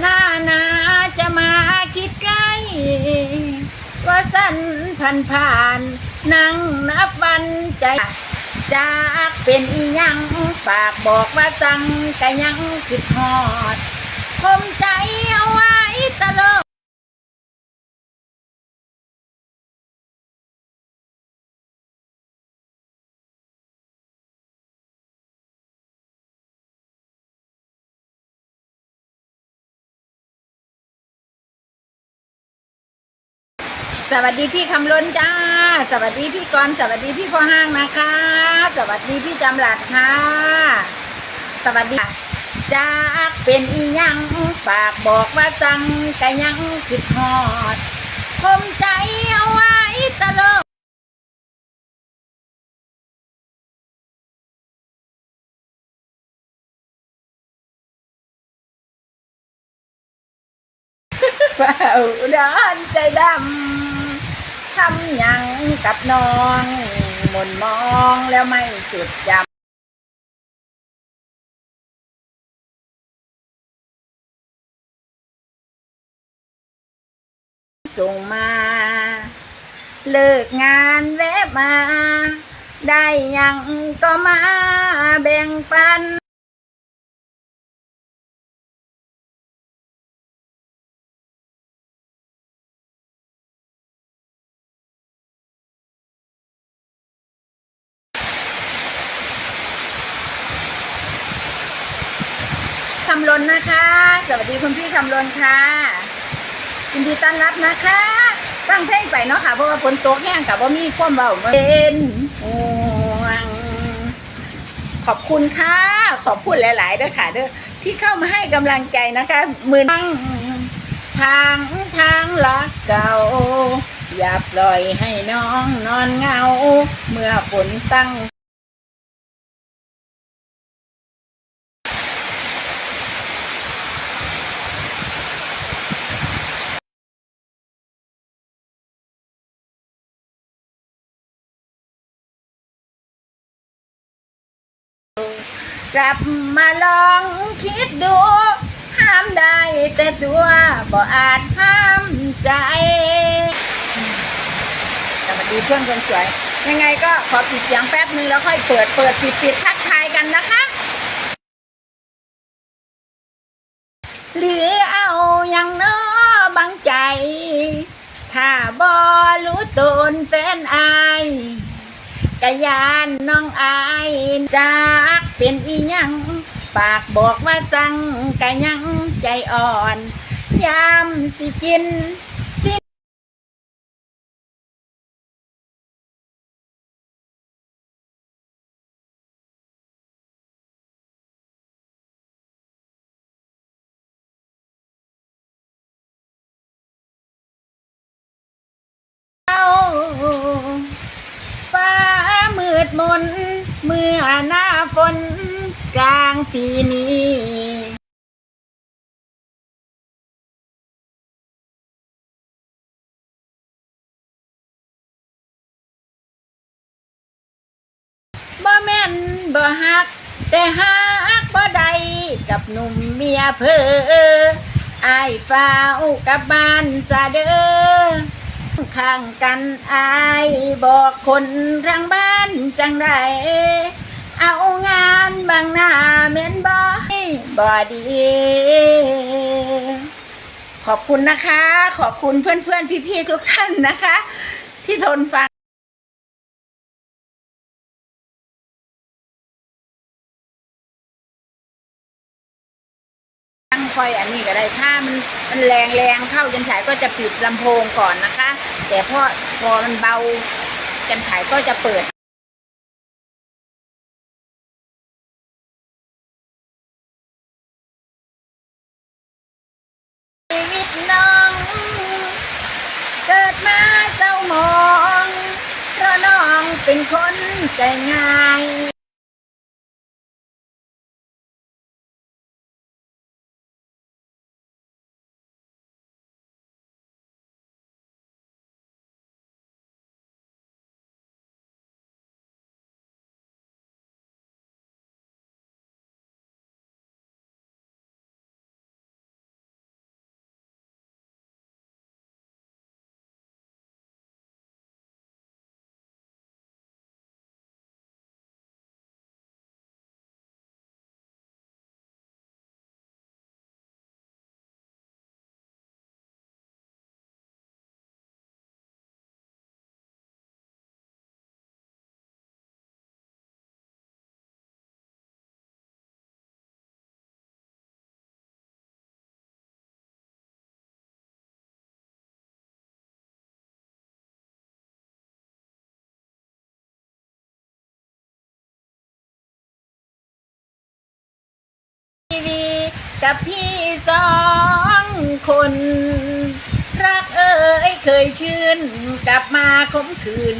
หน้านาจะมาคิดใกล้ว่าสั้นผ่านผ่านนั่งนับวันใจจากเป็นอียังฝากบอกว่าสั่งกะยังคิดฮอดคมใจเอาไว้ตลอด สวัสดีพี่คำล้นจ้า สวัสดีพี่กรณ์สวัสดีพี่พ่อห้างนะคะ สวัสดีพี่จำหลัดค่ะ สวัสดีจากเป็นอียังฝากบอกว่าสั่งก็ยังคิดฮอดคมใจเอาไว้ตลอดเฝ้าดอนใจดำ ทำยังกับน้องหมุนมองแล้วไม่จุดจำส่งมา เลิกงานแวะมา ได้ยังก็มาแบ่งปัน คำลนนะคะ สวัสดี คุณพี่คำลนค่ะยินดีต้อนรับนะคะฟังเพลงไปเนาะค่ะ เพราะว่าฝนตกแห้งกับว่ามีความเบาเป็นห่วงขอบคุณค่ะ ขอบคุณหลายๆด้วยค่ะเด้อที่เข้ามาให้กำลังใจนะคะมือทางทางทางรักเก่า อย่าปล่อยให้น้องนอนเงา เมื่อฝนตั้ง กลับมาลองคิดดู ห้ามได้แต่ตัวบ่อาจห้ามใจ สวัสดีเพื่อนคนสวย ยังไงก็ขอปิดเสียงแป๊บนึงแล้วค่อยเปิดเปิดปิดปิดทักทายกันนะคะ กะยานน้องอายจากเป็นอีหยัง ปากบอกว่าสั่งกะยังใจอ่อน ยามสิกิน มืดมนเมื่อหน้าฝนกลางปีนี้บ่แม่นบ่ฮัก แต่ฮักบ่ได้กับหนุ่มเมียเพออายฟ้าวกับบ้านซาเด้อ ข้างกันอายบอกคนทางบ้านจังไรเอางานบางหน้าเม้นบ่บ่ดี ขอบคุณนะคะ ขอบคุณเพื่อนๆ พี่ๆ ทุกท่านนะคะ ที่ทนฟัง คอยอันนี้ก็ได้ถ้ามันมันแรงแรงเข้าจันฉายก็จะปิดลำโพงก่อนนะคะ แต่พอพอมันเบาจันฉายก็จะเปิดชีวิตน้อง เกิดมาเศร้าหมอง เพราะน้องเป็นคนใจง่าย กับพี่สองคน รักเอ่ยเคยชื่น กลับมาคมคืน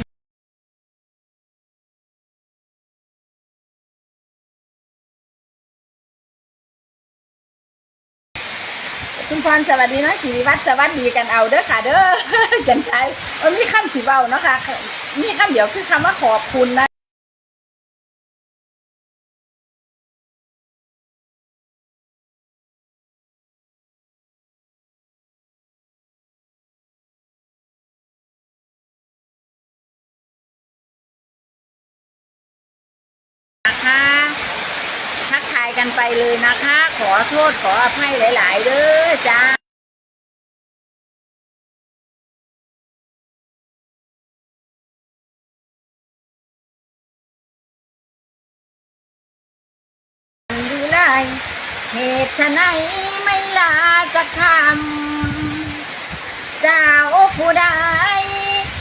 คุณพรสวัสดีน้อยสิริวัฒน์สวัสดีกันเอาเด้อค่ะเด้อกันใช้มันมีคำสีเบาเนาะค่ะมีคำเดียวคือคำว่าขอบคุณนะ กันไปเลยนะคะ ขอโทษขออภัยหลาย ๆเด้อจ้าดูไลเหตุไฉนไม่ลาสักคำสาวผู้ใด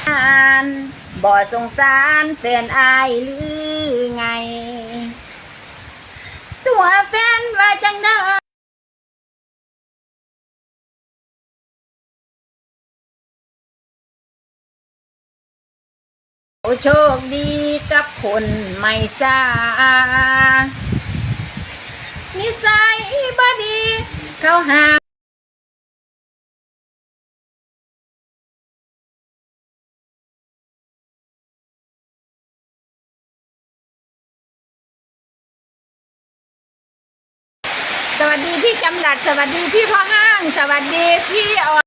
อ่านบ่สงสารแฟนอายหรือไง หัวแฟนว่าจังได้โอ้โชคดีกับคนไม่ซานิสัยบดี เขาหา วัสดีพี่จำรัด สวัสดีพี่พ่อห้าง สวัสดีพี่ออ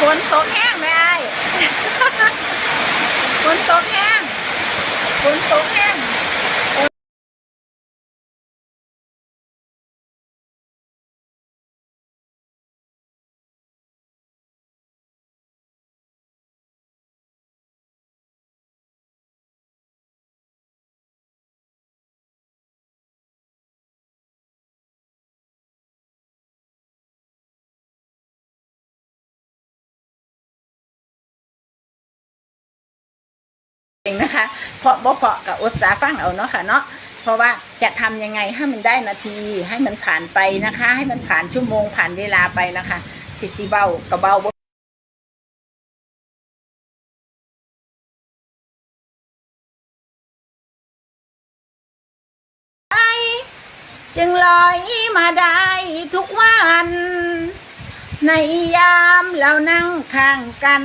ฝนตกแห้งไหมไอ้ฝนตกแห้งฝนตกแห้ง เองนะคะเพราะบ่เพาะกับอดสาฟังเอาเนาะค่ะเนาะเพราะว่าจะทำยังไงให้มันได้นาทีให้มันผ่านไปนะคะ ให้มันผ่านชั่วโมงผ่านเวลาไปนะคะที่สิเบากับเบาจึงลอยมาได้ทุกวัน ในยามเรานั่งข้างกัน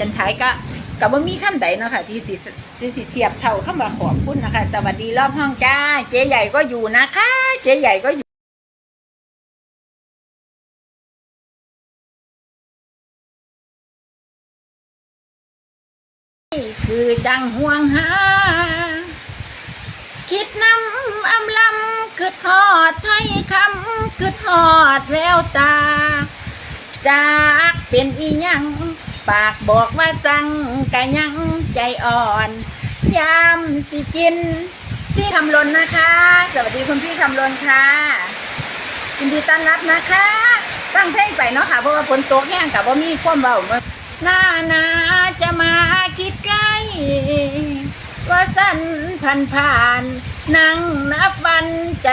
จันทายก็กับว่ามีคำใดเนาะค่ะที่สิสิเทียบเท่าคำว่าขอบคุณนะคะ สวัสดีรอบห้องจ้า เจ๊ใหญ่ก็อยู่นะคะ เจ๊ใหญ่ก็อยู่คือจังห่วงหา คิดน้ำอำลำคือทอดถ้อยคำคือทอดแววตา จากเป็นอีหยัง ปากบอกว่าสั่งกะยังใจอ่อนยามสิกินสิคำลนนะคะ สวัสดีคุณพี่คำลนค่ะยินดีต้อนรับนะคะฟังเพลงไปเนาะค่ะเพราะว่าฝนตกแห้งกับว่ามีความเบาหน้านาจะมาคิดใกล้ว่าสั้นผ่านผ่านนั่งนับวันใจ